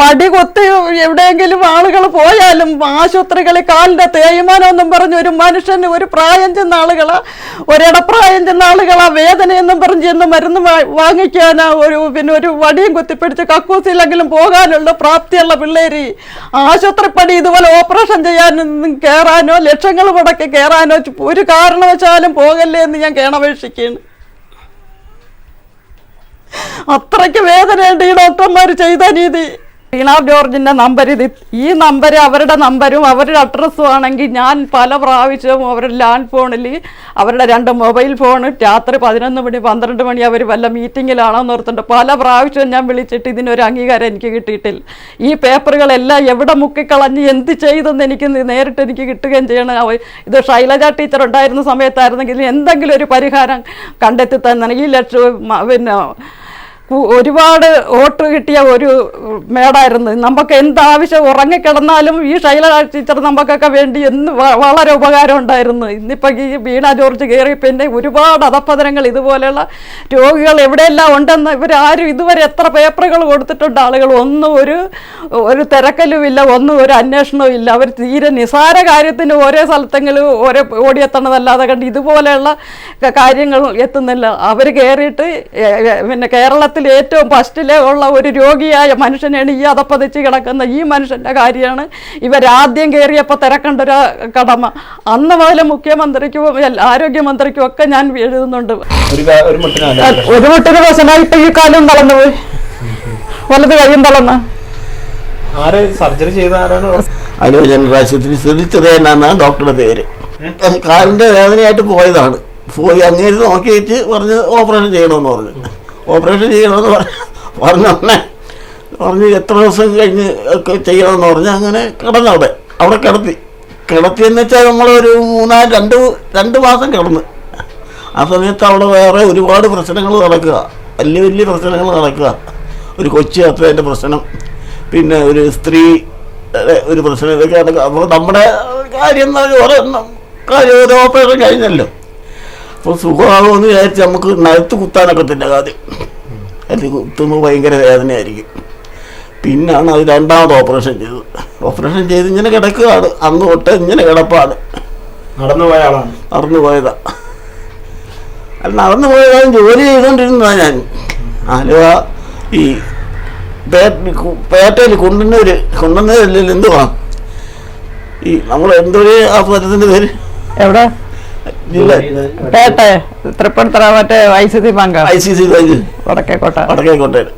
വടി കൊത്തി എവിടെയെങ്കിലും ആളുകൾ പോയാലും ആശുപത്രികളിൽ തേയ്മാനം ഒന്നും പറഞ്ഞ് ഒരു മനുഷ്യന് ഒരു പ്രായം ചെന്ന ആളുകൾ ഒരിടപ്രായം ചെന്ന ആളുകളാ വേദന എന്നും പറഞ്ഞ് ചെന്ന് മരുന്ന് വാങ്ങിക്കാനാ ഒരു പിന്നെ ഒരു വടിയും കുത്തിപ്പിടിച്ച് കക്കൂസിലെങ്കിലും പോകാനുള്ള പ്രാപ്തിയുള്ള പിള്ളേര് ആശുപത്രിപ്പടി ഇതുപോലെ ഓപ്പറേഷൻ ചെയ്യാനൊന്നും കയറാനോ ലക്ഷങ്ങൾ മുടക്കി കയറാനോ ഒരു കാരണവശാലും പോകല്ലേ എന്ന് ഞാൻ കേണപേക്ഷിക്കുകയാണ്. അത്രയ്ക്ക് വേദനയുണ്ട് ഈ ഡോക്ടർമാർ ചെയ്ത രീതി. വീണ ജോർജിന്റെ നമ്പർ. ഇത് ഈ നമ്പർ അവരുടെ നമ്പരും അവരുടെ അഡ്രസ്സും ആണെങ്കിൽ ഞാൻ പല പ്രാവശ്യവും അവരുടെ ലാൻഡ് ഫോണിൽ അവരുടെ രണ്ട് മൊബൈൽ ഫോൺ രാത്രി പതിനൊന്ന് മണി പന്ത്രണ്ട് മണി അവർ വല്ല മീറ്റിങ്ങിലാണോ നിർത്തുന്നുണ്ട് പല പ്രാവശ്യവും ഞാൻ വിളിച്ചിട്ട് ഇതിനൊരു അംഗീകാരം എനിക്ക് കിട്ടിയിട്ടില്ല. ഈ പേപ്പറുകളെല്ലാം എവിടെ മുക്കിക്കളഞ്ഞ് എന്ത് ചെയ്തെന്ന് എനിക്ക് നേരിട്ട് എനിക്ക് കിട്ടുകയും ചെയ്യണം. ഇത് ശൈലജ ടീച്ചർ ഉണ്ടായിരുന്ന സമയത്തായിരുന്നെങ്കിൽ എന്തെങ്കിലും ഒരു പരിഹാരം കണ്ടെത്തി തന്നെ ഈ ലക്ഷം പിന്നെ ഒരുപാട് വോട്ട് കിട്ടിയ ഒരു മേടായിരുന്നു. നമുക്ക് എന്താവശ്യം ഉറങ്ങിക്കിടന്നാലും ഈ ശൈല ടീച്ചർ നമുക്കൊക്കെ വേണ്ടി എന്ന് വളരെ ഉപകാരം ഉണ്ടായിരുന്നു. ഇന്നിപ്പോൾ ഈ വീണ ജോർജ് കയറി പിന്നെ ഒരുപാട് അധപ്പതനങ്ങൾ ഇതുപോലെയുള്ള രോഗികൾ എവിടെയെല്ലാം ഉണ്ടെന്ന് ഇവരാരും ഇതുവരെ എത്ര പേപ്പറുകൾ കൊടുത്തിട്ടുണ്ട് ആളുകൾ. ഒന്നും ഒരു ഒരു തിരക്കലുമില്ല ഒന്നും ഒരു അന്വേഷണവും ഇല്ല. അവർ തീരെ നിസാര കാര്യത്തിന് ഓരോ സ്ഥലത്തെങ്കിലും ഓരോ ഓടിയെത്തണതല്ലാതെ കണ്ട് ഇതുപോലെയുള്ള കാര്യങ്ങൾ എത്തുന്നില്ല. അവർ കയറിയിട്ട് പിന്നെ കേരളത്തിൽ ഏറ്റവും ഫസ്റ്റിലെ ഉള്ള ഒരു രോഗിയായ മനുഷ്യനാണ് ഈ അതപ്പതിച്ച് കിടക്കുന്ന ഈ മനുഷ്യന്റെ കാര്യമാണ്. ഇവരാദ്യം കയറിയപ്പോൾ തിരക്കേണ്ട ഒരു കടമ. അന്ന് മുതൽ മുഖ്യമന്ത്രിക്കും ആരോഗ്യമന്ത്രിക്കും ഒക്കെ ഞാൻ എഴുതുന്നുണ്ട്. ഒരു ഒരു മുട്ടിനല്ല ഒരു മുട്ടിന് ഇപ്പൊ ഈ കാലം തളർന്നു പോയി. വലത് കൈയും തളർന്ന്. ആര് സർജറി ചെയ്ത ആരാണ്? ഡോക്ടറുടെ പേര്. കാലിന്റെ വേദനയായിട്ട് പോയതാണ്. പോയി അങ്ങേര് നോക്കിയിട്ട് പറഞ്ഞ് ഓപ്പറേഷൻ ചെയ്യണമെന്ന് പറഞ്ഞു. ഓപ്പറേഷൻ ചെയ്യണമെന്ന് പറഞ്ഞു. പറഞ്ഞ പറഞ്ഞ് എത്ര ദിവസം കഴിഞ്ഞ് ഒക്കെ ചെയ്യണമെന്ന് പറഞ്ഞ്. അങ്ങനെ കിടന്നു അവിടെ. അവിടെ കിടത്തി. കിടത്തിയെന്ന് വെച്ചാൽ നമ്മളൊരു മൂന്നാൽ രണ്ട് രണ്ട് മാസം കിടന്ന്. ആ സമയത്ത് അവിടെ വേറെ ഒരുപാട് പ്രശ്നങ്ങൾ നടക്കുക. വലിയ വലിയ പ്രശ്നങ്ങൾ നടക്കുക. ഒരു കൊച്ചു അത്രേന്റെ പ്രശ്നം. പിന്നെ ഒരു സ്ത്രീ ഒരു പ്രശ്നം. ഇതൊക്കെ നടക്കുക അപ്പോൾ നമ്മുടെ കാര്യം എന്ന് ഓരോ കാര്യം ഓരോ ഓപ്പറേഷൻ കഴിഞ്ഞല്ലോ. അപ്പോൾ സുഖമാകുമെന്ന് വിചാരിച്ച് നമുക്ക് നിലത്ത് കുത്താനൊക്കത്തില്ല ആദ്യം. അത് കുത്തുന്നു ഭയങ്കര വേദനയായിരിക്കും. പിന്നാണ് അത് രണ്ടാമത് ഓപ്പറേഷൻ ചെയ്തത്. ഓപ്പറേഷൻ ചെയ്ത് ഇങ്ങനെ കിടക്കുകയാണ്. അന്ന് തൊട്ട് ഇങ്ങനെ കിടപ്പാണ്. നടന്നു പോയ ആളാണ്. നടന്നു പോയതാ. അല്ല നടന്നു പോയതാണ് ജോലി ചെയ്തുകൊണ്ടിരുന്നതാണ് ഞാൻ. ആലുവ ഈ പേട്ടയിൽ കുണ്ടന്നൂര് കുണ്ടന്നൂരിൽ എന്തുവാ? ഈ നമ്മൾ എന്തൊരു ആ സ്ഥലത്തിന്റെ പേര്? എവിടെ? പേട്ട തൃപ്പൂണിത്തറ മറ്റേ ഐസിതി Banka I C C bank. Vadakkekotta. വടക്കേക്കോട്ടയിൽ.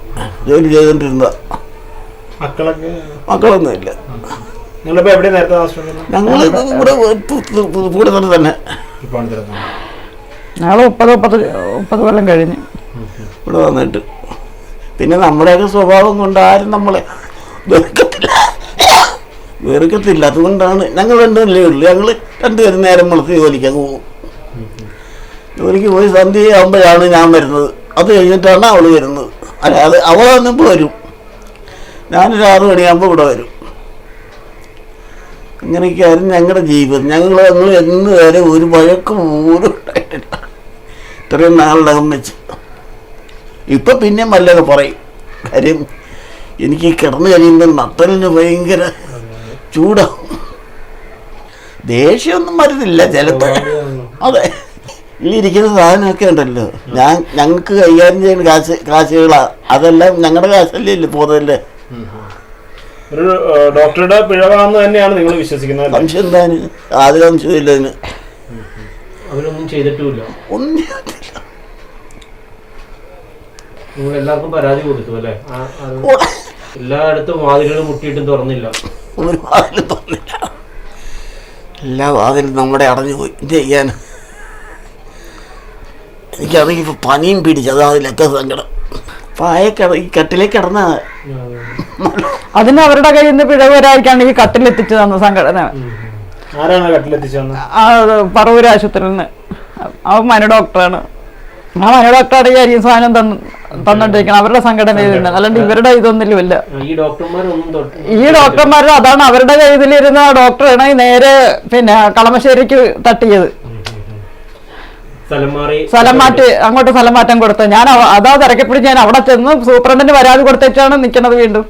ജോലി ചെയ്തോണ്ടിരുന്ന മക്കളൊക്കെ? മക്കളൊന്നുമില്ല നിങ്ങളിപ്പോ എവിടെ നേരത്തെ താമസിക്കുന്നത് ഞങ്ങൾ ഇവിടെ കൂടെ തന്നെ തന്നെ. ഞങ്ങൾ മുപ്പത് മുപ്പത് മുപ്പത് കൊല്ലം കഴിഞ്ഞ്. ഇവിടെ വന്നിട്ട്. പിന്നെ നമ്മുടെയൊക്കെ സ്വഭാവം കൊണ്ട് ആരും നമ്മളെ വെറുക്കത്തില്ല. വെറുക്കത്തില്ല അതുകൊണ്ടാണ് ഞങ്ങൾ രണ്ടല്ലേ ഉള്ളൂ. ഞങ്ങൾ രണ്ടുപേരും നേരം വെളുത്ത് ജോലിക്കാൻ പോകും ജോലിക്ക് പോയി സന്ധ്യ ആകുമ്പോഴാണ് ഞാൻ വരുന്നത്. അത് കഴിഞ്ഞിട്ടാണ് അവൾ വരുന്നത്. അല്ല അത് അവൾ വന്നപ്പോൾ വരും. ഞാനൊരു ആറ് മണിയാകുമ്പോൾ ഇവിടെ വരും. ഇങ്ങനെയൊക്കെയായിരുന്നു ഞങ്ങളുടെ ജീവിതം. ഞങ്ങൾ ഞങ്ങൾ എന്ന് വരെ ഒരു വഴക്ക് പോലും ഉണ്ടായിട്ടില്ല. ഇത്രയും നാളിനകം വെച്ച്. ഇപ്പം പിന്നെയും വല്ലതൊക്കെ പറയും. കാര്യം എനിക്ക് കിടന്നു കഴിയുമ്പോൾ നട്ടലിന് ഭയങ്കര ചൂടാവും ദേഷ്യമൊന്നും വരുന്നില്ല ചിലപ്പോൾ അതെ. ഇതിലിരിക്കുന്ന സാധനമൊക്കെ ഉണ്ടല്ലോ. ഞാൻ ഞങ്ങൾക്ക് കൈകാര്യം ചെയ്യുന്ന കാശ് കാശുകളാ അതെല്ലാം ഞങ്ങളുടെ കാശല്ലേ ഇല്ല പോകുന്നതല്ലേ ഒരു ഡോക്ടറുടെ പിഴവാന്ന് തന്നെയാണ് നിങ്ങൾ വിശ്വസിക്കുന്നത്? സംശയം എന്താണ് ആദ്യ സംശയമില്ല അതിന്. അവരൊന്നും ചെയ്തിട്ടുമില്ല. ഒന്നും ചെയ്തിട്ടില്ല. നിങ്ങൾ എല്ലാവർക്കും പരാതി കൊടുത്തു അല്ലേ? എല്ലായിടത്തും വാതിലുകൾ മുട്ടിയിട്ടും തുറന്നില്ല. ഒരു വാതിലും തോന്നില്ല എല്ലാ വാതിലും നമ്മുടെ അടഞ്ഞു പോയി. എന്ത് ചെയ്യാൻ എനിക്കാണെങ്കിൽ ഇപ്പൊ പനിയും പിടിച്ചത് അതിലൊക്കെ സങ്കടം. പായ ഈ കട്ടിലേക്ക് കിടന്ന അതിന് അവരുടെ കയ്യിൽ നിന്ന് പിഴവ് വരായിരിക്കാണ് ഈ കട്ടിലെത്തിച്ചു തന്ന സംഘടന ആരാണ് പറവൂർ ആശുപത്രിയിൽ നിന്ന്. അവൻ മനു ഡോക്ടറാണ്. ആ മനു ഡോക്ടറുടെ ഈ അരിയും സാധനം തന്നോണ്ടിരിക്കണം അവരുടെ സംഘടനയിലുണ്ട് അല്ലാണ്ട് ഇവരുടെ ഇതൊന്നുമില്ല. ഈ ഡോക്ടർമാരൊന്നും തൊട്ട് ഈ ഡോക്ടർമാർ അതാണ് അവരുടെ കയ്യിലിരുന്ന ഡോക്ടറാണ് നേരെ പിന്നെ കളമശ്ശേരിക്ക് തട്ടിയത്. സ്ഥലം മാറി മാറ്റി അങ്ങോട്ട് സ്ഥലം മാറ്റം കൊടുത്തു. ഞാൻ അതാ തിരക്കിപ്പിടിച്ച് ഞാൻ അവിടെ ചെന്ന് സൂപ്രണ്ടിന് പരാതി കൊടുത്തിട്ടാണ് നിൽക്കുന്നത് വീണ്ടും.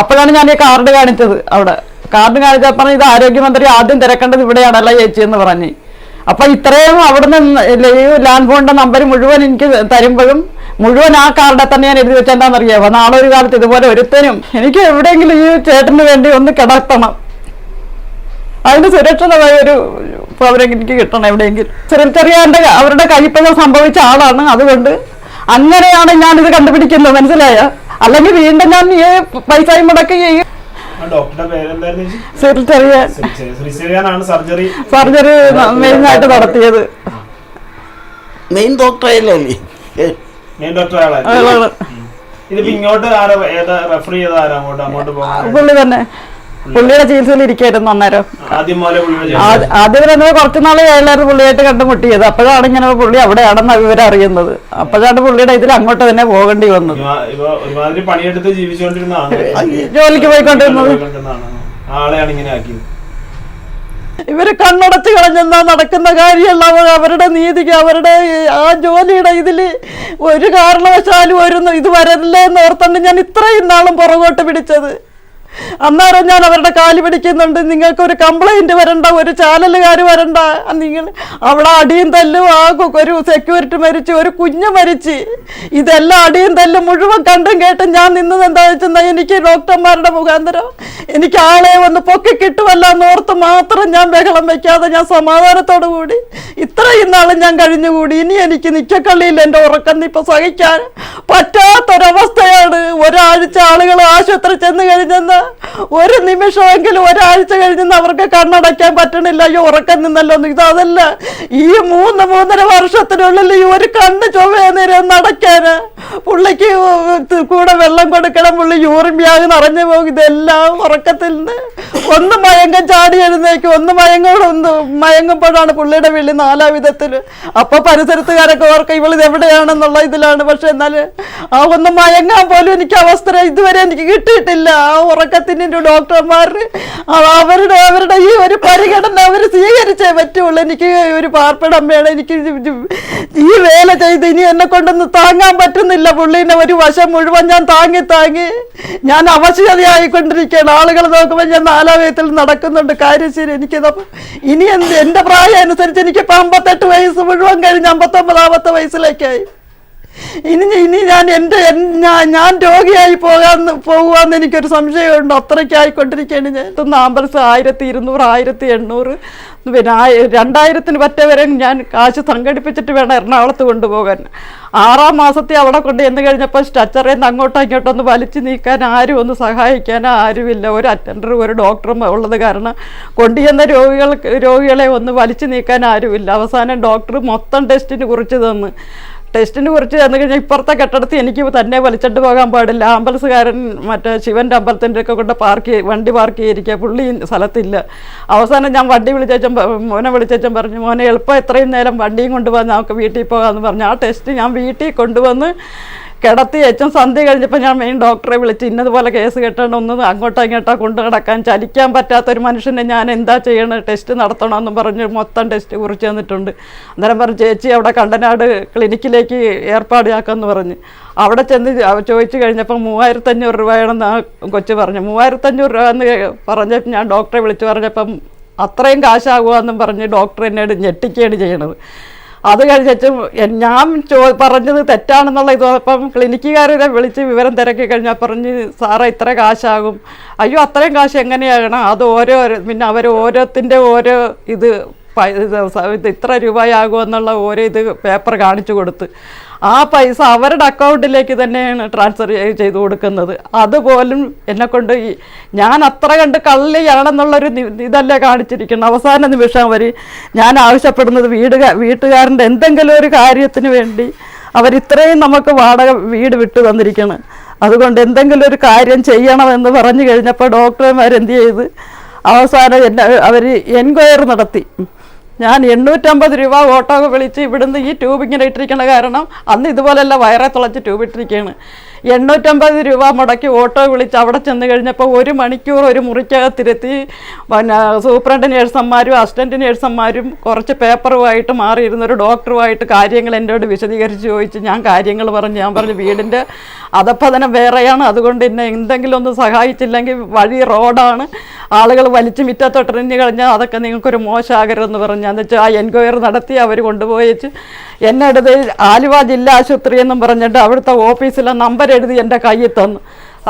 അപ്പോഴാണ് ഞാൻ ഈ കാർഡ് കാണിച്ചത് അവിടെ. കാർഡ് കാണിച്ചപ്പോൾ ഇത് ആരോഗ്യമന്ത്രി ആദ്യം തിരക്കേണ്ടത് ഇവിടെയാണല്ലോ ചേച്ചി എന്ന് പറഞ്ഞ്. അപ്പൊ ഇത്രയും നിന്ന് ഈ ലാൻഡ് ഫോണിന്റെ നമ്പർ മുഴുവൻ എനിക്ക് തരുമ്പോഴും മുഴുവൻ ആ കാർഡെ തന്നെ ഞാൻ എഴുതി വെച്ചെന്താണെന്നറിയാമോ നാളെ ഒരു കാലത്ത് ഇതുപോലെ ഒരുത്തനും എനിക്ക് എവിടെയെങ്കിലും ഈ ചേട്ടന് വേണ്ടി ഒന്ന് കിടത്തണം. അതിന് സുരക്ഷിതമായ ഒരു അവരെ എനിക്ക് കിട്ടണം എവിടെയെങ്കിലും. ചെറിയ ചെറിയ അവരുടെ കൈപ്പഴം സംഭവിച്ച ആളാണ്. അതുകൊണ്ട് അങ്ങനെയാണ് ഞാൻ ഇത് കണ്ടുപിടിക്കുന്നത്. മനസ്സിലായ? അല്ലെങ്കിൽ വീണ്ടും ഞാൻ ഈ പൈസയും മുടക്കി സർജറി. മെയിൻ ആയിട്ട് നടത്തിയത്. മെയിൻ ഡോക്ടറല്ലേ മെയിൻ ഡോക്ടർ ഇതിപ്പോ ഇങ്ങോട്ട് ആരാ റെഫർ ചെയ്ത ആരാ? അങ്ങോട്ട് അങ്ങോട്ട് പോകാൻ? പുള്ളി തന്നെ. പുള്ളിയുടെ ചികിത്സയിൽ ഇരിക്കായിരുന്നു അന്നേരം. ആദ്യം തന്നെ കുറച്ച് നാൾ ഏഴായിരം പുള്ളിയായിട്ട് കണ്ടുമുട്ടിയത്. അപ്പോഴാണ് ഇങ്ങനെ പുള്ളി അവിടെയാണെന്ന് വിവരം അറിയുന്നത്. അപ്പോഴാണ് പുള്ളിയുടെ ഇതിൽ അങ്ങോട്ട് തന്നെ പോകേണ്ടി വന്നത്. ജോലിക്ക് പോയിക്കൊണ്ടിരുന്നത്. ഇവർ കണ്ണടച്ച് കളഞ്ഞെന്നാ നടക്കുന്ന കാര്യമല്ല. അവരുടെ നീതിക്ക് അവരുടെ ആ ജോലിയുടെ ഇതിൽ ഒരു കാരണവശാലും ഒരു ഇത് വരല്ലേ എന്ന് ഓർത്തണ്ട് ഞാൻ ഇത്രയും നാളും പുറകോട്ട് പിടിച്ചത്. അന്നേരം ഞാൻ അവരുടെ കാൽ പിടിക്കുന്നുണ്ട്. നിങ്ങൾക്ക് ഒരു കംപ്ലൈന്റ് വരണ്ട ഒരു ചാനലുകാർ വരണ്ട. നിങ്ങൾ അവിടെ അടിയും തല്ലും ആ ഒരു സെക്യൂരിറ്റി മരിച്ചു ഒരു കുഞ്ഞ് മരിച്ച്. ഇതെല്ലാം അടിയും തല്ലും മുഴുവൻ കണ്ടും കേട്ടും ഞാൻ നിന്നത് എന്താ വെച്ചാൽ എനിക്ക് ഡോക്ടർമാരുടെ മുഖാന്തരം എനിക്ക് ആളെ ഒന്ന് പൊക്കി കിട്ടുമല്ല എന്നോർത്ത് മാത്രം ഞാൻ ബഹളം വെക്കാതെ ഞാൻ സമാധാനത്തോടു കൂടി ഇത്രയും നാളും ഞാൻ കഴിഞ്ഞുകൂടി. ഇനി എനിക്ക് നിക്കക്കള്ളിയിൽ എന്റെ ഉറക്കം ഇപ്പം സഹിക്കാൻ പറ്റാത്തൊരവസ്ഥയാണ് ഒരാഴ്ച ആളുകൾ ആശുപത്രി ചെന്ന് കഴിഞ്ഞെന്ന്. ഒരു നിമിഷമെങ്കിലും ഒരാഴ്ച കഴിഞ്ഞ് അവർക്ക് കണ്ണടയ്ക്കാൻ പറ്റണില്ല. ഈ ഉറക്കം നിന്നല്ലോ. ഇത് അതല്ല. ഈ മൂന്ന് മൂന്നര വർഷത്തിനുള്ളിൽ ഈ ഒരു കണ്ണ് ചൊവ്വേ നേരം നടക്കാന് പുള്ളിക്ക് കൂടെ വെള്ളം കൊടുക്കണം പുള്ളി യൂറിൻ വ്യാഗ് നിറഞ്ഞു പോകും. ഇതെല്ലാം ഉറക്കത്തിൽ നിന്ന് ഒന്ന് മയങ്കം ചാടി എഴുന്നേക്കും ഒന്ന് മയങ്ങോട് ഒന്ന് മയങ്ങുമ്പോഴാണ് പുള്ളിയുടെ വിളി നാലാം വിധത്തിൽ. അപ്പൊ പരിസരത്തുകാരൊക്കെ ഓർക്കും ഇവളിത് എവിടെയാണെന്നുള്ള ഇതിലാണ്. പക്ഷെ എന്നാൽ ആ ഒന്ന് മയങ്ങാൻ പോലും എനിക്ക് അവസരം ഇതുവരെ എനിക്ക് കിട്ടിയിട്ടില്ല. ആ ഉറക്കത്തിന് ഡോക്ടർമാർ അവരുടെ അവരുടെ ഈ ഒരു പരിഗണന അവർ സ്വീകരിച്ചേ പറ്റുള്ളൂ. എനിക്ക് ഒരു പാർപ്പിടം വേണം. എനിക്ക് ഈ വേല ചെയ്ത് ഇനി എന്നെ കൊണ്ടൊന്ന് താങ്ങാൻ പറ്റുന്നില്ല. പുള്ളീനെ ഒരു വശം മുഴുവൻ ഞാൻ താങ്ങി താങ്ങി ഞാൻ അവശതയായിക്കൊണ്ടിരിക്കുകയാണ് ആളുകൾ നോക്കുമ്പോൾ ഞാൻ നാലാവയത്തിൽ നടക്കുന്നുണ്ട്. കാര്യം ശരി എനിക്കിതപ്പം ഇനി എന്ത് എന്റെ പ്രായം അനുസരിച്ച് എനിക്കിപ്പോൾ അമ്പത്തെട്ട് വയസ്സ് മുഴുവൻ കഴിഞ്ഞ് അമ്പത്തൊമ്പതാമത്തെ വയസ്സിലേക്കായി. ഇനി ഇനി ഞാൻ എന്റെ ഞാൻ രോഗിയായി പോകാന്ന് പോകുവാന്ന് എനിക്കൊരു സംശയമുണ്ട്. അത്രയ്ക്കായിക്കൊണ്ടിരിക്കുകയാണ് ഞാൻ. ഇതൊന്ന് ആംബുലൻസ് ആയിരത്തി ഇരുന്നൂറ് ആയിരത്തി എണ്ണൂറ്. പിന്നെ രണ്ടായിരത്തിന് പറ്റ വരെ ഞാൻ കാശ് സംഘടിപ്പിച്ചിട്ട് വേണം എറണാകുളത്ത് കൊണ്ടുപോകാൻ. ആറാം മാസത്തെ അവിടെ കൊണ്ട് ചെന്ന് കഴിഞ്ഞപ്പോൾ സ്ട്രച്ചറിൽ നിന്ന് അങ്ങോട്ടോ ഇങ്ങോട്ടോ ഒന്ന് വലിച്ചു നീക്കാൻ ആരും ഒന്ന് സഹായിക്കാൻ ആരുമില്ല. ഒരു അറ്റൻഡറും ഒരു ഡോക്ടറും ഉള്ളത് കാരണം കൊണ്ടുചെന്ന രോഗികൾക്ക് രോഗികളെ ഒന്ന് വലിച്ചു നീക്കാൻ ആരുമില്ല. അവസാനം ഡോക്ടർ മൊത്തം ടെസ്റ്റിന് കുറിച്ച് തന്ന്. ടെസ്റ്റിന് കുറിച്ച് തന്നു കഴിഞ്ഞാൽ ഇപ്പുറത്തെ കെട്ടിടത്തിൽ എനിക്ക് തന്നെ വലിച്ചിട്ട് പോകാൻ പാടില്ല. ആംബുലൻസുകാരൻ മറ്റേ ശിവന്റെ അമ്പലത്തിന്റെ ഒക്കെ കൊണ്ട് പാർക്ക് വണ്ടി പാർക്ക് ചെയ്തിരിക്കുക പുള്ളി സ്ഥലത്തില്ല. അവസാനം ഞാൻ വണ്ടി വിളിച്ചേച്ചൻ മോനെ വിളിച്ചേച്ചൻ പറഞ്ഞു മോനെ എളുപ്പം എത്രയും നേരം വണ്ടിയും കൊണ്ടുപോകാൻ നമുക്ക് വീട്ടിൽ പോകാമെന്ന് പറഞ്ഞു. ആ ടെസ്റ്റ് ഞാൻ വീട്ടിൽ കൊണ്ടുവന്ന് കിടത്തി അച്ഛൻ സന്ധ്യ കഴിഞ്ഞപ്പോൾ ഞാൻ മെയിൻ ഡോക്ടറെ വിളിച്ച് ഇന്നതുപോലെ കേസ് കെട്ടണം ഒന്ന് അങ്ങോട്ടോ ഇങ്ങോട്ടോ കൊണ്ടു കിടക്കാൻ ചലിക്കാൻ പറ്റാത്ത ഒരു മനുഷ്യനെ ഞാൻ എന്താ ചെയ്യണം? ടെസ്റ്റ് നടത്തണമെന്നും പറഞ്ഞ് മൊത്തം ടെസ്റ്റ് കുറിച്ച് തന്നിട്ടുണ്ട്. അന്നേരം പറഞ്ഞു ചേച്ചി അവിടെ കണ്ടനാട് ക്ലിനിക്കിലേക്ക് ഏർപ്പാടാക്കാമെന്ന് പറഞ്ഞ്. അവിടെ ചെന്ന് ചോദിച്ചു കഴിഞ്ഞപ്പോൾ മൂവായിരത്തഞ്ഞൂറ് രൂപയാണെന്ന് ആ കൊച്ചു പറഞ്ഞു. മൂവായിരത്തഞ്ഞൂറ് രൂപ എന്ന് പറഞ്ഞപ്പോൾ ഞാൻ ഡോക്ടറെ വിളിച്ച് പറഞ്ഞപ്പം അത്രയും കാശാകുമെന്നും പറഞ്ഞ് ഡോക്ടർ എന്നോട് ഞെട്ടിക്കുകയാണ് ചെയ്യണത്. അത് കഴിഞ്ഞിട്ട് ഞാൻ ചോ പറഞ്ഞത് തെറ്റാണെന്നുള്ള ഇത് അപ്പം ക്ലിനിക്കുകാരെ വിളിച്ച് വിവരം തിരക്കി കഴിഞ്ഞാൽ പറഞ്ഞ് സാറേ ഇത്ര കാശാകും. അയ്യോ അത്രയും കാശ് എങ്ങനെയാകണം അത് ഓരോ പിന്നെ അവർ ഓരോത്തിന്റെ ഓരോ ഇത് ഇത് ഇത്ര രൂപയാകും എന്നുള്ള ഓരോ ഇത് പേപ്പർ കാണിച്ചു കൊടുത്ത്. ആ പൈസ അവരുടെ അക്കൗണ്ടിലേക്ക് തന്നെയാണ് ട്രാൻസ്ഫർ ചെയ്ത് കൊടുക്കുന്നത്. അതുപോലും എന്നെക്കൊണ്ട് ഈ ഞാൻ അത്ര കണ്ട് കള്ളിയാണെന്നുള്ളൊരു ഇതല്ലേ കാണിച്ചിരിക്കുന്നത്. അവസാന നിമിഷം അവർ ഞാൻ ആവശ്യപ്പെടുന്നത് വീട് വീട്ടുകാരന്റെ എന്തെങ്കിലും ഒരു കാര്യത്തിന് വേണ്ടി അവരിത്രയും നമുക്ക് വാടക വീട് വിട്ടു തന്നിരിക്കണം. അതുകൊണ്ട് എന്തെങ്കിലും ഒരു കാര്യം ചെയ്യണമെന്ന് പറഞ്ഞു കഴിഞ്ഞപ്പോൾ ഡോക്ടർമാരെന്ത് ചെയ്ത് അവസാനം എന്നെ അവർ എൻക്വയറി നടത്തി. ഞാൻ എണ്ണൂറ്റമ്പത് രൂപ ഓട്ടോ വിളിച്ച് ഇവിടുന്ന് ഈ ട്യൂബ് ഇങ്ങനെ ഇട്ടിരിക്കണ കാരണം അന്ന് ഇതുപോലെയല്ല വയറെ തുളച്ച് ട്യൂബ് ഇട്ടിരിക്കുകയാണ് എണ്ണൂറ്റമ്പത് രൂപ മുടക്കി ഓട്ടോ വിളിച്ച് അവിടെ ചെന്ന് കഴിഞ്ഞപ്പോൾ ഒരു മണിക്കൂർ ഒരു മുറിക്കകത്തിരുത്തി. പിന്നെ സൂപ്രണ്ട് നേഴ്സന്മാരും അസിസ്റ്റന്റ് നേഴ്സന്മാരും കുറച്ച് പേപ്പറുമായിട്ട് മാറിയിരുന്ന ഒരു ഡോക്ടറുമായിട്ട് കാര്യങ്ങൾ എന്നോട് വിശദീകരിച്ച് ചോദിച്ച് ഞാൻ കാര്യങ്ങൾ പറഞ്ഞു. ഞാൻ പറഞ്ഞു വീടിന്റെ അധപ്പതനം വേറെയാണ്. അതുകൊണ്ട് എന്നെ എന്തെങ്കിലും ഒന്ന് സഹായിച്ചില്ലെങ്കിൽ വഴി റോഡാണ്. ആളുകൾ വലിച്ചു മിറ്റത്തൊട്ടെറിഞ്ഞ് കഴിഞ്ഞാൽ അതൊക്കെ നിങ്ങൾക്കൊരു മോശമാകരുതെന്ന് പറഞ്ഞു. എന്ന് വെച്ചാൽ ആ എൻക്വയറി നടത്തി അവർ കൊണ്ടുപോയിച്ച്. എന്നെ എടുത്ത് ആലുവ ജില്ലാ ആശുപത്രി എന്നും പറഞ്ഞിട്ട് അവിടുത്തെ ഓഫീസിലെ നമ്പർ എഴുതി എന്റെ കയ്യിൽ തന്നു.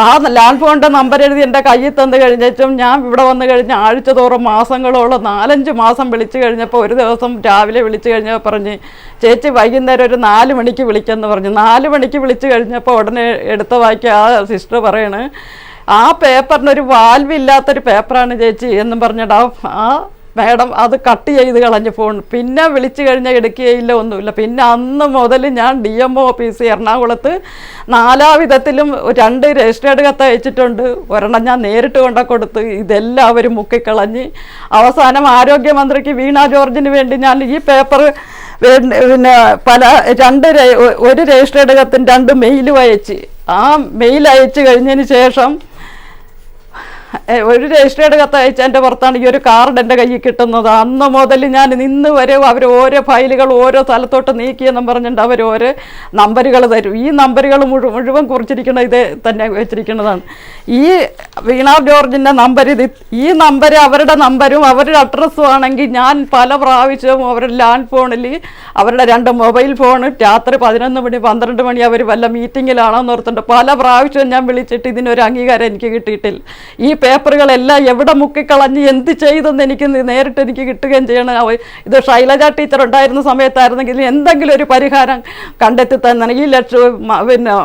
ആ ലാൻഡ് ഫോണിന്റെ നമ്പർ എഴുതി എന്റെ കയ്യിൽ തന്നു കഴിഞ്ഞിട്ടും ഞാൻ ഇവിടെ വന്നു കഴിഞ്ഞ ആഴ്ച തോറും മാസങ്ങളോളം നാലഞ്ച് മാസം വിളിച്ചു കഴിഞ്ഞപ്പോൾ ഒരു ദിവസം രാവിലെ വിളിച്ചു കഴിഞ്ഞപ്പോൾ പറഞ്ഞ് ചേച്ചി വൈകുന്നേരം ഒരു നാല് മണിക്ക് വിളിക്കുമെന്ന് പറഞ്ഞു. നാല് മണിക്ക് വിളിച്ചു കഴിഞ്ഞപ്പോൾ ഉടനെ എടുത്ത വാക്കി ആ സിസ്റ്റർ പറയണ് ആ പേപ്പറിനൊരു വാൽവില്ലാത്തൊരു പേപ്പറാണ് ചേച്ചി എന്നും പറഞ്ഞിട്ട് ആ മാഡം അത് കട്ട് ചെയ്ത് കളഞ്ഞു ഫോൺ പിന്നെ വിളിച്ചു കഴിഞ്ഞാൽ എടുക്കുകയില്ല ഒന്നുമില്ല. പിന്നെ അന്ന് മുതൽ ഞാൻ ഡി എം ഒ ഓഫീസ് എറണാകുളത്ത് നാലാ വിധത്തിലും രണ്ട് രജിസ്റ്റേർഡ് കത്ത് അയച്ചിട്ടുണ്ട്. ഒരെണ്ണം ഞാൻ നേരിട്ട് കൊണ്ട കൊടുത്ത് ഇതെല്ലാവരും മുക്കിക്കളഞ്ഞ്. അവസാനം ആരോഗ്യമന്ത്രിക്ക് വീണ ജോർജിന് വേണ്ടി ഞാൻ ഈ പേപ്പർ പിന്നെ പല രണ്ട് ഒരു രജിസ്റ്റേർഡ് കത്തും രണ്ട് മെയിലും അയച്ച്. ആ മെയിൽ അയച്ചു കഴിഞ്ഞതിന് ശേഷം ഒരു രജിസ്ട്രേഡ് കത്ത് അയച്ചതിന്റെ പുറത്താണ് ഈ ഒരു കാർഡ് എന്റെ കയ്യിൽ കിട്ടുന്നത്. അന്ന് മുതൽ ഞാൻ ഇന്ന് വരെ അവർ ഓരോ ഫയലുകൾ ഓരോ സ്ഥലത്തോട്ട് നീക്കിയെന്നും പറഞ്ഞിട്ട് അവർ ഓരോ നമ്പറുകൾ തരും. ഈ നമ്പറുകൾ മുഴുവൻ മുഴുവൻ കുറിച്ചിരിക്കുന്നത് ഇത് തന്നെ വെച്ചിരിക്കുന്നതാണ്. ഈ വീണ ജോർജിന്റെ നമ്പർ ഇത് ഈ നമ്പർ അവരുടെ നമ്പരും അവരുടെ അഡ്രസ്സും ആണെങ്കിൽ ഞാൻ പല പ്രാവശ്യവും അവരുടെ ലാൻഡ് ഫോണിൽ അവരുടെ രണ്ട് മൊബൈൽ ഫോൺ രാത്രി പതിനൊന്ന് മണി പന്ത്രണ്ട് മണി അവർ വല്ല മീറ്റിങ്ങിലാണോ എന്ന് ഓർത്തുണ്ട് പല പ്രാവശ്യവും ഞാൻ വിളിച്ചിട്ട് ഇതിനൊരു അംഗീകാരം എനിക്ക് കിട്ടിയിട്ടില്ല. ഈ പേപ്പറുകളെല്ലാം എവിടെ മുക്കിക്കളഞ്ഞ് എന്ത് ചെയ്തെന്ന് എനിക്ക് നേരിട്ട് എനിക്ക് കിട്ടുകയും ചെയ്യണം. ഇത് ശൈലജ ടീച്ചർ ഉണ്ടായിരുന്ന സമയത്തായിരുന്നെങ്കിൽ എന്തെങ്കിലും ഒരു പരിഹാരം കണ്ടെത്തി തന്നെ ഈ ലക്ഷ പിന്നെ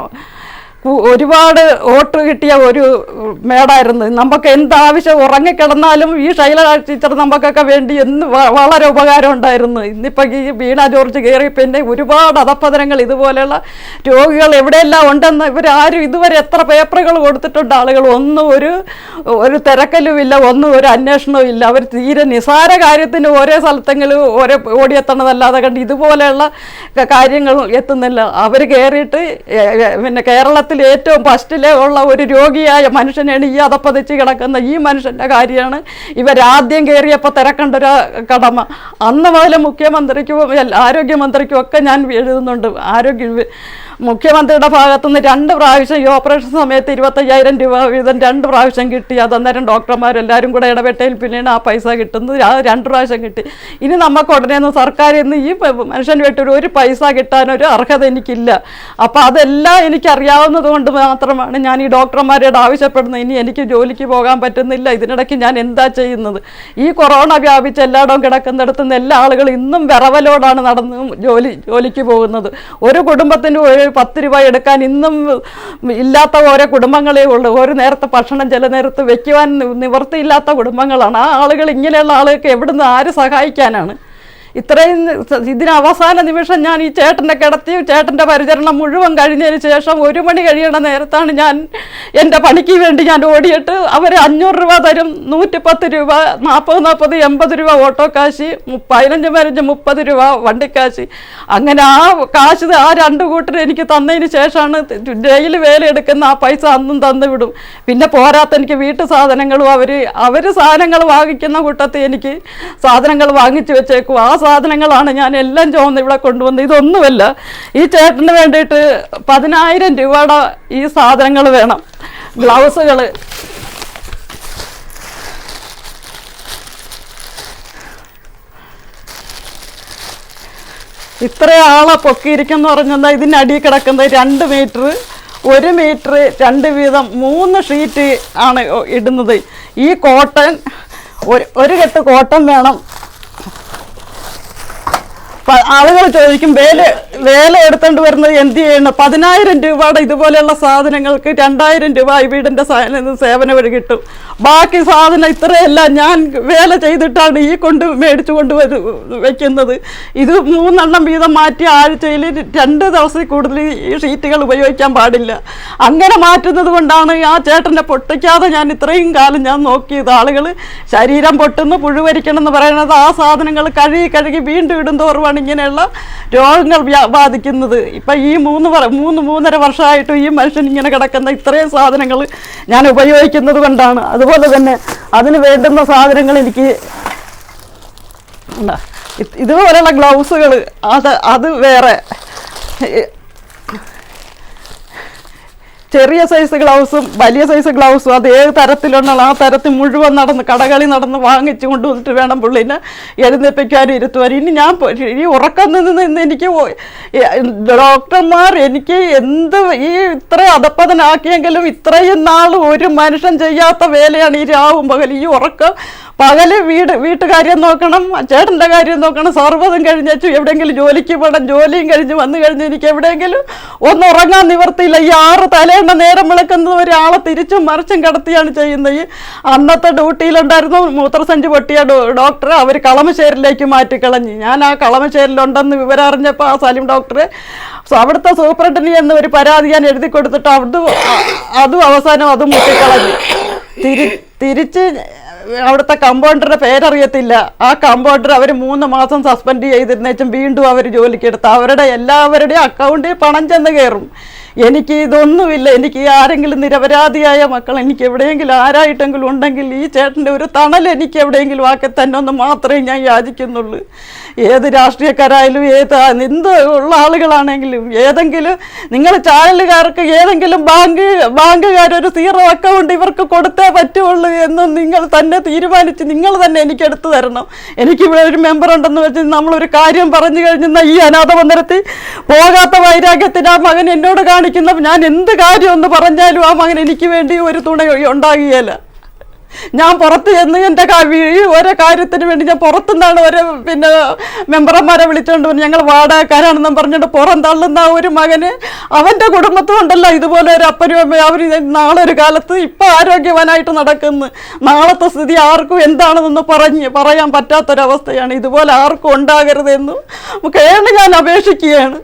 ഒരുപാട് വോട്ട് കിട്ടിയ ഒരു മേടായിരുന്നു. നമുക്ക് എന്താവശ്യം ഉറങ്ങിക്കിടന്നാലും ഈ ശൈല ടീച്ചർ നമുക്കൊക്കെ വേണ്ടി എന്ന് വളരെ ഉപകാരം ഉണ്ടായിരുന്നു. ഇന്നിപ്പോൾ ഈ വീണ ജോർജ് കയറി പിന്നെ ഒരുപാട് അധപ്പതനങ്ങൾ ഇതുപോലെയുള്ള രോഗികൾ എവിടെയെല്ലാം ഉണ്ടെന്ന് ഇവരാരും ഇതുവരെ എത്ര പേപ്പറുകൾ കൊടുത്തിട്ടുണ്ട് ആളുകൾ. ഒന്നും ഒരു ഒരു തിരക്കലുമില്ല ഒന്നും ഒരു അന്വേഷണവും ഇല്ല. അവർ തീരെ നിസാര കാര്യത്തിന് ഓരോ സ്ഥലത്തെങ്കിലും ഓരോ ഓടിയെത്തണതല്ലാതെ കണ്ട് ഇതുപോലെയുള്ള കാര്യങ്ങൾ എത്തുന്നില്ല. അവർ കയറിയിട്ട് പിന്നെ കേരളത്തിൽ ഏറ്റവും ഫസ്റ്റിലെ ഉള്ള ഒരു രോഗിയായ മനുഷ്യനാണ് ഈ അതപ്പതിച്ച് കിടക്കുന്ന ഈ മനുഷ്യന്റെ കാര്യമാണ്. ഇവരാദ്യം കയറിയപ്പോൾ തിരക്കേണ്ട ഒരു കടമ. അന്ന് മുതൽ മുഖ്യമന്ത്രിക്കും ആരോഗ്യമന്ത്രിക്കും ഒക്കെ ഞാൻ എഴുതുന്നുണ്ട്. ആരോഗ്യ മുഖ്യമന്ത്രിയുടെ ഭാഗത്തുനിന്ന് രണ്ട് പ്രാവശ്യം ഈ ഓപ്പറേഷൻ സമയത്ത് ഇരുപത്തയ്യായിരം രൂപ വീതം രണ്ട് പ്രാവശ്യം കിട്ടി. അതന്നേരം ഡോക്ടർമാരെല്ലാവരും കൂടെ ഇടപെട്ടതിൽ പിന്നെയാണ് ആ പൈസ കിട്ടുന്നത്. ആ രണ്ട് പ്രാവശ്യം കിട്ടി. ഇനി നമുക്ക് ഉടനെ ഒന്നും സർക്കാർ ഇന്ന് ഈ മനുഷ്യൻ വേണ്ടി ഒരു പൈസ കിട്ടാനൊരു അർഹത എനിക്കില്ല. അപ്പോൾ അതെല്ലാം എനിക്കറിയാവുന്നത് കൊണ്ട് മാത്രമാണ് ഞാൻ ഈ ഡോക്ടർമാരോട് ആവശ്യപ്പെടുന്നത്. ഇനി എനിക്ക് ജോലിക്ക് പോകാൻ പറ്റുന്നില്ല. ഇതിനിടയ്ക്ക് ഞാൻ എന്താ ചെയ്യുന്നത്? ഈ കൊറോണ വ്യാപിച്ച് എല്ലായിടവും കിടക്കുന്നിടത്തുനിന്ന് എല്ലാ ആളുകളും ഇന്നും വിറവലോടാണ് നടന്ന് ജോലി ജോലിക്ക് പോകുന്നത്. ഒരു കുടുംബത്തിന്റെ ഒരു പത്ത് രൂപ എടുക്കാൻ ഇന്നും ഇല്ലാത്ത ഓരോ കുടുംബങ്ങളേ ഉള്ളൂ. ഒരു നേരത്തെ ഭക്ഷണം ചില നേരത്ത് വെക്കുവാൻ നിവൃത്തിയില്ലാത്ത കുടുംബങ്ങളാണ്. ആ ആളുകൾ ഇങ്ങനെയുള്ള ആളുകൾക്ക് എവിടുന്ന് ആര് സഹായിക്കാനാണ്? ഇത്രയും ഇതിന് അവസാന നിമിഷം ഞാൻ ഈ ചേട്ടന്റെ കിടത്തി ചേട്ടന്റെ പരിചരണം മുഴുവൻ കഴിഞ്ഞതിന് ശേഷം ഒരു മണി കഴിയണ നേരത്താണ് ഞാൻ എന്റെ പണിക്ക് വേണ്ടി ഞാൻ ഓടിയിട്ട് അവർ അഞ്ഞൂറ് രൂപ തരും നൂറ്റിപ്പത്ത് രൂപ നാൽപ്പത് നാൽപ്പത് എൺപത് രൂപ ഓട്ടോ കാശ് പതിനഞ്ച് പതിനഞ്ച് മുപ്പത് രൂപ വണ്ടിക്കാശ് അങ്ങനെ ആ കാശ് ആ രണ്ട് കൂട്ടർ എനിക്ക് തന്നതിന് ശേഷമാണ് ഡെയിലി വേലയെടുക്കുന്ന ആ പൈസ അന്നും തന്നു വിടും. പിന്നെ പോരാത്ത എനിക്ക് വീട്ടു സാധനങ്ങളും അവർ അവർ സാധനങ്ങൾ വാങ്ങിക്കുന്ന കൂട്ടത്തിൽ എനിക്ക് സാധനങ്ങൾ വാങ്ങിച്ചു വെച്ചേക്കും. ആ സാധനങ്ങളാണ് ഞാൻ എല്ലാം ചുവന്ന് ഇവിടെ കൊണ്ടുവന്നത് ഇതൊന്നുമല്ല ഈ ചേട്ടന് വേണ്ടിയിട്ട് പതിനായിരം രൂപയുടെ ഈ സാധനങ്ങൾ വേണം. ഗ്ലൗസുകൾ ഇത്ര ആളെ പൊക്കിയിരിക്കുന്നു പറഞ്ഞാൽ ഇതിനടി കിടക്കുന്നത്. രണ്ട് മീറ്റർ ഒരു മീറ്റർ രണ്ട് വീതം മൂന്ന് ഷീറ്റ് ആണ് ഇടുന്നത്. ഈ കോട്ടൺ ഒരു ഒരു കെട്ട് കോട്ടൺ വേണം. ആളുകൾ ചോദിക്കും വേല വേല എടുത്തോണ്ട് വരുന്നത് എന്ത് ചെയ്യണം? പതിനായിരം രൂപയുടെ ഇതുപോലെയുള്ള സാധനങ്ങൾക്ക് രണ്ടായിരം രൂപ ഈ വീടിന്റെ സേവന വഴി കിട്ടും. ബാക്കി സാധനം ഇത്രയെല്ലാം ഞാൻ വേല ചെയ്തിട്ടാണ് ഈ കൊണ്ട് മേടിച്ചു കൊണ്ട് വെക്കുന്നത്. ഇത് മൂന്നെണ്ണം വീതം മാറ്റി ആഴ്ചയിൽ രണ്ട് ദിവസത്തിൽ കൂടുതൽ ഈ ഷീറ്റുകൾ ഉപയോഗിക്കാൻ പാടില്ല. അങ്ങനെ മാറ്റുന്നത് കൊണ്ടാണ് ആ ചേട്ടനെ പൊട്ടിക്കാതെ ഞാൻ ഇത്രയും കാലം ഞാൻ നോക്കിയത്. ആളുകൾ ശരീരം പൊട്ടുന്നു പുഴുവരിക്കണം എന്ന് പറയുന്നത് ആ സാധനങ്ങൾ കഴുകി കഴുകി വീണ്ടും ഇടും കൊണ്ടാണ് ഇങ്ങനെയുള്ള രോഗങ്ങൾ ബാധിക്കുന്നത്. ഇപ്പം ഈ മൂന്ന് മൂന്ന് മൂന്നര വർഷമായിട്ടും ഈ മനുഷ്യൻ ഇങ്ങനെ കിടക്കുന്ന ഇത്രയും സാധനങ്ങൾ ഞാൻ ഉപയോഗിക്കുന്നത് കൊണ്ടാണ്. അതുപോലെ തന്നെ അതിന് വേണ്ടുന്ന സാധനങ്ങൾ എനിക്ക് ഇതുപോലെയുള്ള ഗ്ലൗസുകൾ അത് അത് വേറെ. ചെറിയ സൈസ് ഗ്ലൗസും വലിയ സൈസ് ഗ്ലൗസും അത് ഏത് തരത്തിലുള്ള ആ തരത്തിൽ മുഴുവൻ നടന്ന് കടകളി നടന്ന് വാങ്ങിച്ചു കൊണ്ടുവന്നിട്ട് വേണം പുള്ളിനെ എഴുന്നേപ്പിക്കാനും ഇരുത്തുവാനും ഇനി ഞാൻ ഈ ഉറക്കം നിന്ന് നിന്ന് എനിക്ക് ഡോക്ടർമാർ എനിക്ക് എന്ത് ഈ ഇത്ര അധപ്പതനാക്കിയെങ്കിലും ഇത്രയും നാൾ ഒരു മനുഷ്യൻ ചെയ്യാത്ത വേലയാണ് ഈ രാവും പകൽ ഈ ഉറക്കം പകൽ വീട് വീട്ടുകാര്യം നോക്കണം ചേട്ടന്റെ കാര്യം നോക്കണം. സർവതും കഴിഞ്ഞേച്ചു എവിടെയെങ്കിലും ജോലിക്ക് പോകണം ജോലിയും കഴിഞ്ഞ് വന്നു കഴിഞ്ഞ് എനിക്ക് എവിടെയെങ്കിലും ഒന്ന് ഉറങ്ങാൻ നിവർത്തിയില്ല. ഈ ആറ് തലേണ്ട നേരം വിളക്കുന്നത് ഒരാളെ തിരിച്ചും മറിച്ചും കടത്തിയാണ് ചെയ്യുന്നത്. ഈ അന്നത്തെ ഡ്യൂട്ടിയിലുണ്ടായിരുന്നു മൂത്രസഞ്ചി പൊട്ടിയ ഡോക്ടർ അവർ കളമശ്ശേരിലേക്ക് മാറ്റിക്കളഞ്ഞു. ഞാൻ ആ കളമശ്ശേരിലുണ്ടെന്ന് വിവരം അറിഞ്ഞപ്പോൾ ആ സലിം ഡോക്ടറെ സോ അവിടുത്തെ സൂപ്രണ്ടിന് എന്ന് ഒരു പരാതി ഞാൻ എഴുതി കൊടുത്തിട്ട് അതും അതും അവസാനം അതും മുട്ടിക്കളഞ്ഞു. തിരിച്ച് അവിടുത്തെ കമ്പൗണ്ടറുടെ പേരറിയത്തില്ല. ആ കമ്പൗണ്ടർ അവർ മൂന്ന് മാസം സസ്പെൻഡ് ചെയ്തിരുന്നേച്ചും വീണ്ടും അവർ ജോലിക്കെടുത്ത്. അവരുടെ എല്ലാവരുടെയും അക്കൗണ്ടിൽ പണം ചെന്ന് കയറും. എനിക്ക് ഇതൊന്നുമില്ല. എനിക്ക് ആരെങ്കിലും നിരപരാധിയായ മക്കൾ എനിക്ക് എവിടെയെങ്കിലും ആരായിട്ടെങ്കിലും ഉണ്ടെങ്കിൽ ഈ ചേട്ടന്റെ ഒരു തണൽ എനിക്ക് എവിടെയെങ്കിലും ആക്കി തന്നെ ഒന്ന് മാത്രമേ ഞാൻ യാചിക്കുന്നുള്ളൂ. ഏത് രാഷ്ട്രീയക്കാരായാലും ഏത് എന്ത് ഉള്ള ആളുകളാണെങ്കിലും ഏതെങ്കിലും നിങ്ങൾ ചാനലുകാർക്ക് ഏതെങ്കിലും ബാങ്ക് ബാങ്കുകാരൊരു സീറോ അക്കൗണ്ട് ഇവർക്ക് കൊടുത്തേ പറ്റുള്ളൂ എന്ന് നിങ്ങൾ തന്നെ തീരുമാനിച്ച് നിങ്ങൾ തന്നെ എനിക്ക് എടുത്തു തരണം. എനിക്കിവിടെ ഒരു മെമ്പർ ഉണ്ടെന്ന് വെച്ച് നമ്മളൊരു കാര്യം പറഞ്ഞു കഴിഞ്ഞാൽ ഈ അനാഥ മന്ദിരത്തിൽ പോകാത്ത വൈരാഗ്യത്തിന് ആ മകൻ എന്നോട് കാണിക്കുന്ന ഞാൻ എന്ത് കാര്യം എന്ന് പറഞ്ഞാലും ആ മകൻ എനിക്ക് വേണ്ടി ഒരു തുണ ഉണ്ടാകുകയില്ല. ഞാൻ പുറത്ത് ചെന്ന് എന്റെ കവി ഓരോ കാര്യത്തിന് വേണ്ടി ഞാൻ പുറത്തുനിന്നാണ് ഓരോ പിന്നെ മെമ്പർമാരെ വിളിച്ചുകൊണ്ട് വന്ന് ഞങ്ങൾ വാടകക്കാരാണെന്നും പറഞ്ഞുകൊണ്ട് പുറം തള്ളുന്ന ഒരു മകന് അവന്റെ കുടുംബത്തും ഉണ്ടല്ലോ ഇതുപോലെ ഒരു അപ്പനും അമ്മയും. അവർ നാളെ ഒരു കാലത്ത് ഇപ്പം ആരോഗ്യവാനായിട്ട് നടക്കുന്നു. നാളത്തെ സ്ഥിതി ആർക്കും എന്താണെന്നൊന്ന് പറഞ്ഞ് പറയാൻ പറ്റാത്തൊരവസ്ഥയാണ്. ഇതുപോലെ ആർക്കും ഉണ്ടാകരുതെന്നും കേണ് ഞാൻ അപേക്ഷിക്കുകയാണ്.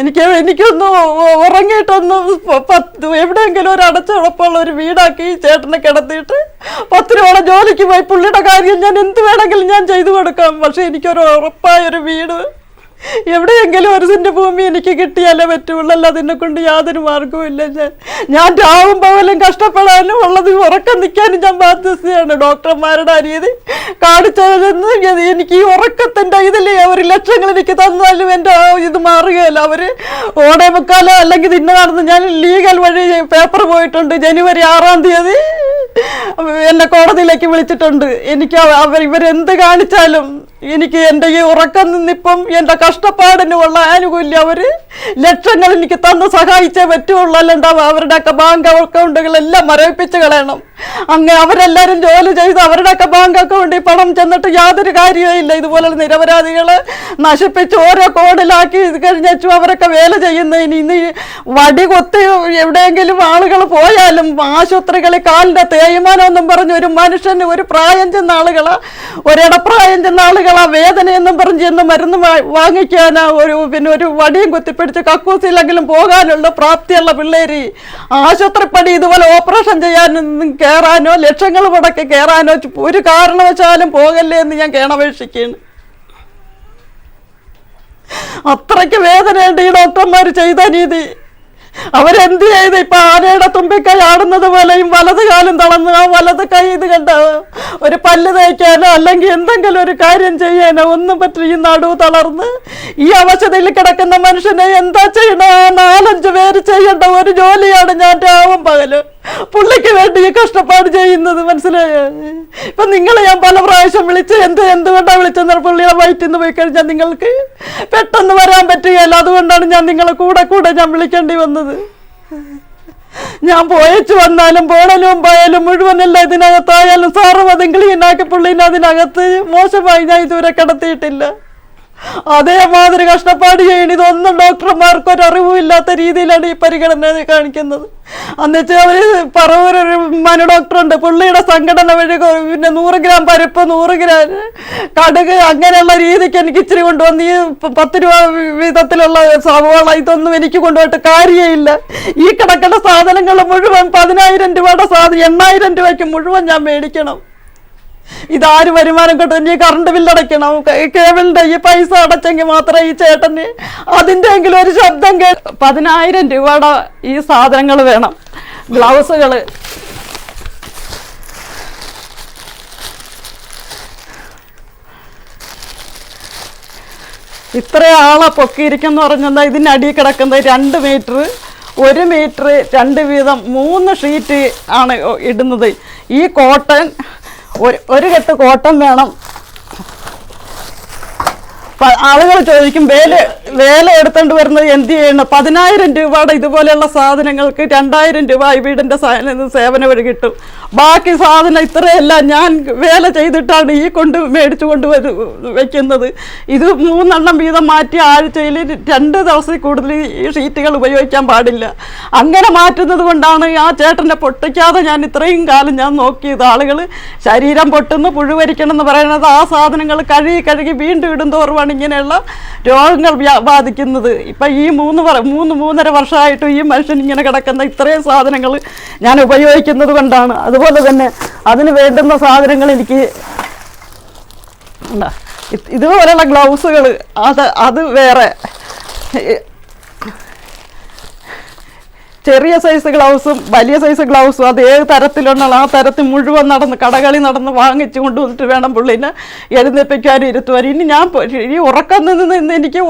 എനിക്ക് എനിക്കൊന്ന് ഉറങ്ങിയിട്ടൊന്ന് പത്ത് എവിടെയെങ്കിലും ഒരു അടച്ചുറപ്പുള്ള ഒരു വീടാക്കി ചേട്ടനെ കിടത്തിയിട്ട് പത്ത് രൂപ ജോലിക്ക് പോയി പുള്ളിയുടെ കാര്യം ഞാൻ എന്ത് വേണമെങ്കിലും ഞാൻ ചെയ്തു കൊടുക്കാം. പക്ഷെ എനിക്കൊരു ഉറപ്പായ ഒരു വീട് എവിടെയെങ്കിലും ഒരു സെന്റ് ഭൂമി എനിക്ക് കിട്ടിയാലേ പറ്റുള്ളൂ. അല്ല അതിനെ കൊണ്ട് യാതൊരു മാർഗവുമില്ല ഞാൻ ഞാൻ രാവും പകലും കഷ്ടപ്പെടാനും ഉള്ളത് ഉറക്കം നിൽക്കാനും ഞാൻ ബാധ്യസ്ഥയാണ്. ഡോക്ടർമാരുടെ അരീതി കാണിച്ചതെന്ന് എനിക്ക് ഈ ഉറക്കത്തിന്റെ ഇതിൽ ഒരു ലക്ഷങ്ങൾ എനിക്ക് തന്നാലും എന്റെ ഇത് മാറുകയല്ല. അവർ ഓടേ മുക്കാലോ അല്ലെങ്കിൽ ഇന്നതാണെന്ന് ഞാൻ ലീഗൽ വഴി പേപ്പർ പോയിട്ടുണ്ട്. ജനുവരി ആറാം തീയതി എന്നെ കോടതിയിലേക്ക് വിളിച്ചിട്ടുണ്ട്. എനിക്ക് അവ- അവർ ഇവരെന്ത് കാണിച്ചാലും എനിക്ക് എന്റെ ഈ ഉറക്കം നിന്നിപ്പം എന്റെ കഷ്ടപ്പാടിനുള്ള ആനുകൂല്യം അവർ ലക്ഷങ്ങൾ എനിക്ക് തന്ന് സഹായിച്ചേ പറ്റുള്ളൂ അല്ലാണ്ട് അവ- അവരുടെയൊക്കെ ബാങ്ക് അക്കൗണ്ടുകളെല്ലാം മരവിപ്പിച്ച് കളയണം. അങ്ങനെ അവരെല്ലാവരും ജോലി ചെയ്ത് അവരുടെയൊക്കെ ബാങ്ക് അക്കൗണ്ടിൽ പണം ചെന്നിട്ട് യാതൊരു കാര്യവും ഇല്ല. ഇതുപോലെ നിരപരാധികളെ നശിപ്പിച്ച് ഓരോ കോണിലാക്കി ഇത് കഴിഞ്ഞു അവരൊക്കെ വേല ചെയ്യുന്നതിന് ഇനി വടി കൊത്തി എവിടെയെങ്കിലും ആളുകൾ പോയാലും ആശുപത്രികളിൽ കാലിന്റെ തേയ്മാനം എന്നും പറഞ്ഞ് ഒരു മനുഷ്യന് ഒരു പ്രായം ചെന്ന ആളുകൾ ഒരിടപ്രായം ചെന്ന ആളുകളാ വേദനയെന്നും പറഞ്ഞ് ചെന്ന് മരുന്ന് വാങ്ങിക്കാനാ ഒരു പിന്നെ ഒരു വടിയും കുത്തിപ്പിടിച്ച് കക്കൂസിലെങ്കിലും പോകാനുള്ള പ്രാപ്തിയുള്ള പിള്ളേര്. ആശുപത്രിപ്പടി ഇതുപോലെ ഓപ്പറേഷൻ ചെയ്യാനൊന്നും കയറാനോ ലക്ഷങ്ങൾ മുടക്കി കയറാനോ ഒരു കാരണവശാലും പോകല്ലേ എന്ന് ഞാൻ കേണപേക്ഷിക്കുകയാണ്. അത്രയ്ക്ക് വേദനയുണ്ട് ഈ ഡോക്ടർമാർ ചെയ്ത രീതി. അവരെന്ത് ചെയ്ത്? ഇപ്പൊ ആനയുടെ കൈ ആടുന്നത് പോലെയും വലത് കാലം തളർന്ന് ആ വലത് കൈ ഇത് കണ്ട ഒരു പല്ല് തേക്കാനോ അല്ലെങ്കിൽ എന്തെങ്കിലും ഒരു കാര്യം ചെയ്യാനോ ഒന്നും പറ്റില്ല. ഈ നടുവ് തളർന്ന് ഈ അവശതയിൽ കിടക്കുന്ന മനുഷ്യനെ എന്താ ചെയ്യണ? നാലഞ്ച് പേര് ചെയ്യേണ്ട ഒരു ജോലിയാണ് ഞാൻ രാവും പകൽ. പുള്ളിക്ക് വേണ്ടി ഈ കഷ്ടപ്പാട് ചെയ്യുന്നത് മനസ്സിലായോ? ഇപ്പൊ നിങ്ങളെ ഞാൻ പല പ്രാവശ്യം വിളിച്ച് എന്ത് എന്തുകൊണ്ടാണ് വിളിച്ചെന്നാൽ പുള്ളിയുടെ വയറ്റിൽ നിന്ന് പോയി കഴിഞ്ഞാൽ നിങ്ങൾക്ക് പെട്ടെന്ന് വരാൻ പറ്റുകയില്ല. അതുകൊണ്ടാണ് ഞാൻ നിങ്ങളെ കൂടെ കൂടെ ഞാൻ വിളിക്കേണ്ടി വന്നത്. ഞാൻ പോയച്ചു വന്നാലും പോണലും പോയാലും മുഴുവനല്ല ഇതിനകത്തായാലും സാറും അതും ക്ലീനാക്കി പുള്ളിനെ അതിനകത്ത് മോശമായി ഞാൻ ഇതുവരെ കിടത്തിയിട്ടില്ല. അതേമാതിരി കഷ്ടപ്പാട് ചെയ്യണം ഇതൊന്നും ഡോക്ടർമാർക്ക് ഒരു അറിവുമില്ലാത്ത രീതിയിലാണ് ഈ പരിഗണന കാണിക്കുന്നത്. എന്നുവെച്ചാൽ അവർ പറവൂരൊരു മനു ഡോക്ടറുണ്ട്. പുള്ളിയുടെ സംഘടന വഴി പിന്നെ നൂറ് ഗ്രാം പരിപ്പ് നൂറ് ഗ്രാം കടുക് അങ്ങനെയുള്ള രീതിക്ക് എനിക്ക് ഇച്ചിരി കൊണ്ടുവന്ന് ഈ പത്ത് രൂപ വിധത്തിലുള്ള സവോള ഇതൊന്നും എനിക്ക് കൊണ്ടുപോയിട്ട് കാര്യമില്ല. ഈ കിടക്കുന്ന സാധനങ്ങൾ മുഴുവൻ പതിനായിരം രൂപയുടെ സാധനം എണ്ണായിരം രൂപയ്ക്ക് മുഴുവൻ ഞാൻ മേടിക്കണം. ഇതാര് വരുമാനം കിട്ടും ഈ കറണ്ട് ബില്ല് അടയ്ക്കണം. കേബിളിന്റെ ഈ പൈസ അടച്ചെങ്കിൽ മാത്രമേ ഈ ചേട്ടന് അതിന്റെ എങ്കിലും ഒരു ശബ്ദം കേ പതിനായിരം രൂപയുടെ ഈ സാധനങ്ങൾ വേണം. ഗ്ലൗസുകൾ ഇത്ര ആളെ പൊക്കിയിരിക്കുന്നു പറഞ്ഞാൽ ഇതിനടി കിടക്കുന്നത്? രണ്ട് മീറ്റർ ഒരു മീറ്റർ രണ്ട് വീതം മൂന്ന് ഷീറ്റ് ആണ് ഇടുന്നത്. ഈ കോട്ടൺ ഒരു കെട്ട് കോട്ടൺ വേണം. ആളുകൾ ചോദിക്കും വേല വേല എടുത്തോണ്ട് വരുന്നത് എന്ത് ചെയ്യണം? പതിനായിരം രൂപയുടെ ഇതുപോലെയുള്ള സാധനങ്ങൾക്ക് രണ്ടായിരം രൂപ ഈ വീടിന്റെ സേവന വഴി കിട്ടും. ബാക്കി സാധനം ഇത്രയല്ല ഞാൻ വേല ചെയ്തിട്ടാണ് ഈ കൊണ്ട് മേടിച്ചു കൊണ്ട് വെക്കുന്നത്. ഇത് മൂന്നെണ്ണം വീതം മാറ്റി ആഴ്ചയിൽ രണ്ട് ദിവസത്തിൽ കൂടുതൽ ഈ ഷീറ്റുകൾ ഉപയോഗിക്കാൻ പാടില്ല. അങ്ങനെ മാറ്റുന്നത് കൊണ്ടാണ് ആ ചേട്ടനെ പൊട്ടിക്കാതെ ഞാൻ ഇത്രയും കാലം ഞാൻ നോക്കിയത്. ആളുകൾ ശരീരം പൊട്ടുന്നു പുഴുവരിക്കണം എന്ന് പറയുന്നത് ആ സാധനങ്ങൾ കഴുകി കഴുകി വീണ്ടും ഇടും ഇങ്ങനെയുള്ള രോഗങ്ങൾ ബാധിക്കുന്നത്. ഇപ്പം ഈ മൂന്ന് മൂന്ന് മൂന്നര വർഷമായിട്ടും ഈ മനുഷ്യൻ ഇങ്ങനെ കിടക്കുന്ന ഇത്രയും സാധനങ്ങൾ ഞാൻ ഉപയോഗിക്കുന്നത് കൊണ്ടാണ്. അതുപോലെ തന്നെ അതിന് വേണ്ടുന്ന സാധനങ്ങൾ എനിക്ക് ഇതുപോലെയുള്ള ഗ്ലൗസുകൾ അത് അത് വേറെ. ചെറിയ സൈസ് ഗ്ലൗസും വലിയ സൈസ് ഗ്ലൗസും അത് ഏത് തരത്തിലുള്ള ആ തരത്തിൽ മുഴുവൻ നടന്ന് കടകളി നടന്ന് വാങ്ങിച്ചു കൊണ്ടുവന്നിട്ട് വേണം പുള്ളിനെ എഴുന്നേപ്പിക്കാനും ഇരുത്തുവാനും ഇനി ഞാൻ ഈ ഉറക്കം നിന്ന് എനിക്ക്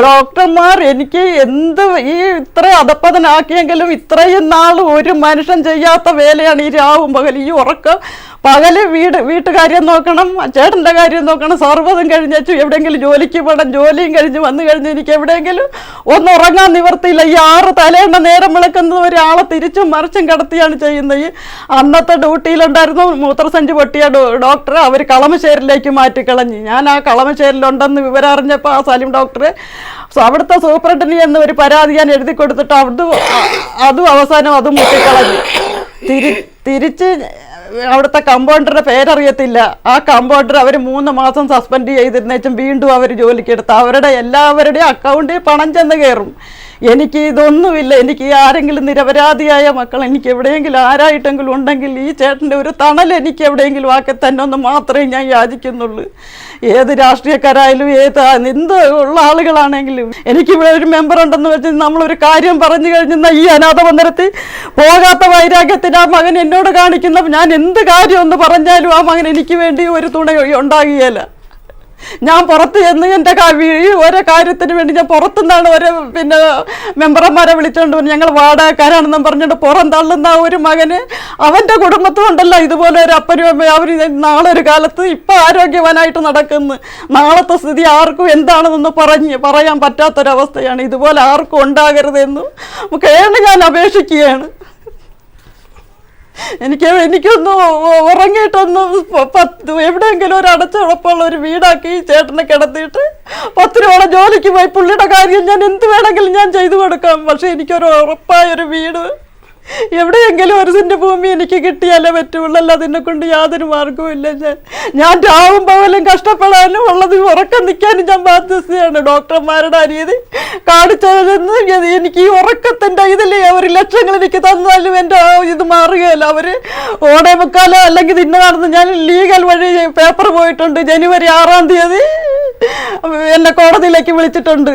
ഡോക്ടർമാർ എനിക്ക് എന്ത് ഈ ഇത്ര അധപ്പതനാക്കിയെങ്കിലും ഇത്രയും നാൾ ഒരു മനുഷ്യൻ ചെയ്യാത്ത വേലയാണ് ഈ രാവും പകൽ ഈ ഉറക്കം പകൽ വീട് വീട്ടുകാര്യം നോക്കണം ചേട്ടന്റെ കാര്യം നോക്കണം സർവതും കഴിഞ്ഞേച്ചു എവിടെയെങ്കിലും ജോലിക്ക് പോകണം ജോലിയും കഴിഞ്ഞ് വന്നു കഴിഞ്ഞ് എനിക്ക് എവിടെയെങ്കിലും ഒന്ന് ഉറങ്ങാൻ നിവർത്തിയില്ല. ഈ ആറ് തലേണ്ട നേരം വിളക്കുന്നത് ഒരാളെ തിരിച്ചും മറിച്ചും കടത്തിയാണ് ചെയ്യുന്നത്. ഈ അന്നത്തെ ഡ്യൂട്ടിയിലുണ്ടായിരുന്നു മൂത്രസഞ്ചി പൊട്ടിയ ഡോക്ടർ അവർ കളമശ്ശേരിലേക്ക് മാറ്റിക്കളഞ്ഞു. ഞാൻ ആ കളമശ്ശേരിലുണ്ടെന്ന് വിവരം അറിഞ്ഞപ്പോൾ ആ സലിം ഡോക്ടർ അവിടുത്തെ സൂപ്രണ്ടിന് എന്ന് ഒരു പരാതി ഞാൻ എഴുതി കൊടുത്തിട്ട് അതും അതും അവസാനം അതും മുട്ടിക്കളഞ്ഞു. തിരിച്ച് അവിടുത്തെ കമ്പൗണ്ടറുടെ പേരറിയത്തില്ല. ആ കമ്പൗണ്ടർ അവർ മൂന്ന് മാസം സസ്പെൻഡ് ചെയ്തിരുന്നേച്ചും വീണ്ടും അവർ ജോലിക്കെടുത്ത് അവരുടെ എല്ലാവരുടെയും അക്കൗണ്ടിൽ പണം ചെന്ന് കയറും. എനിക്ക് ഇതൊന്നുമില്ല. എനിക്ക് ആരെങ്കിലും നിരപരാധിയായ മക്കൾ എനിക്ക് എവിടെയെങ്കിലും ആരായിട്ടെങ്കിലും ഉണ്ടെങ്കിൽ ഈ ചേട്ടന്റെ ഒരു തണൽ എനിക്ക് എവിടെയെങ്കിലും ആക്കി തന്നെ ഒന്ന് മാത്രമേ ഞാൻ യാചിക്കുന്നുള്ളൂ. ഏത് രാഷ്ട്രീയക്കാരായാലും ഏത് എന്ത് ഉള്ള ആളുകളാണെങ്കിലും എനിക്കിവിടെ ഒരു മെമ്പർ ഉണ്ടെന്ന് വെച്ച് നമ്മളൊരു കാര്യം പറഞ്ഞു കഴിഞ്ഞാൽ ഈ അനാഥ മന്ദിരത്തിൽ പോകാത്ത വൈരാഗ്യത്തിന് ആ മകൻ എന്നോട് കാണിക്കുന്ന ഞാൻ എന്ത് കാര്യം എന്ന് പറഞ്ഞാലും ആ മകൻ എനിക്ക് വേണ്ടി ഒരു തുണ ഉണ്ടാകുകയില്ല. ഞാൻ പുറത്ത് ചെന്ന് എന്റെ ഓരോ കാര്യത്തിന് വേണ്ടി ഞാൻ പുറത്തുനിന്നാണ് ഓരോ പിന്നെ മെമ്പർമാരെ വിളിച്ചുകൊണ്ട് ഞങ്ങൾ വാടകക്കാരാണെന്നും പറഞ്ഞിട്ട് പുറം തള്ളുന്ന ഒരു മകന് അവന്റെ കുടുംബത്തും ഉണ്ടല്ലോ. ഇതുപോലെ ഒരു അപ്പനും അമ്മയും അവർ നാളെ ഒരു കാലത്ത് ഇപ്പം ആരോഗ്യവാനായിട്ട് നടക്കുന്നു. നാളത്തെ സ്ഥിതി ആർക്കും എന്താണെന്നൊന്ന് പറഞ്ഞ് പറയാൻ പറ്റാത്തൊരവസ്ഥയാണ്. ഇതുപോലെ ആർക്കും ഉണ്ടാകരുതെന്നും കേണ് ഞാൻ അപേക്ഷിക്കുകയാണ്. എനിക്ക് എനിക്കൊന്ന് ഉറങ്ങിയിട്ടൊന്ന് പത്ത് എവിടെയെങ്കിലും ഒരു അടച്ചുറപ്പുള്ള ഒരു വീടാക്കി ചേട്ടനെ കിടത്തിയിട്ട് പത്ത് രൂപ ജോലിക്ക് പോയി. പുള്ളിയുടെ കാര്യം ഞാൻ എന്ത് വേണമെങ്കിലും ഞാൻ ചെയ്തു കൊടുക്കാം. പക്ഷെ എനിക്കൊരു ഉറപ്പായ ഒരു വീട് എവിടെയെങ്കിലും ഒരു സെന്റ് ഭൂമി എനിക്ക് കിട്ടിയാലേ പറ്റുള്ളൂ. എന്നെ കൊണ്ട് യാതൊരു മാർഗവും ഇല്ല. ഞാൻ ഞാൻ രാവും പകലും കഷ്ടപ്പെടാനും ഉള്ളത് ഉറക്കം നിൽക്കാനും ഞാൻ ബാധ്യസ്ഥയാണ്. ഡോക്ടർമാരുടെ അനീതി കാണിച്ചതെന്ന് എനിക്ക് ഈ ഉറക്കത്തിന്റെ ഇതിൽ ഒരു ലക്ഷങ്ങൾ എനിക്ക് തന്നാലും എന്റെ ഇത് മാറുകയല്ല. അവർ ഓടേ മുക്കാലോ അല്ലെങ്കിൽ ഇന്നതാണെന്ന് ഞാൻ ലീഗൽ വഴി പേപ്പർ പോയിട്ടുണ്ട്. ജനുവരി ആറാം തീയതി എന്നെ കോടതിയിലേക്ക് വിളിച്ചിട്ടുണ്ട്.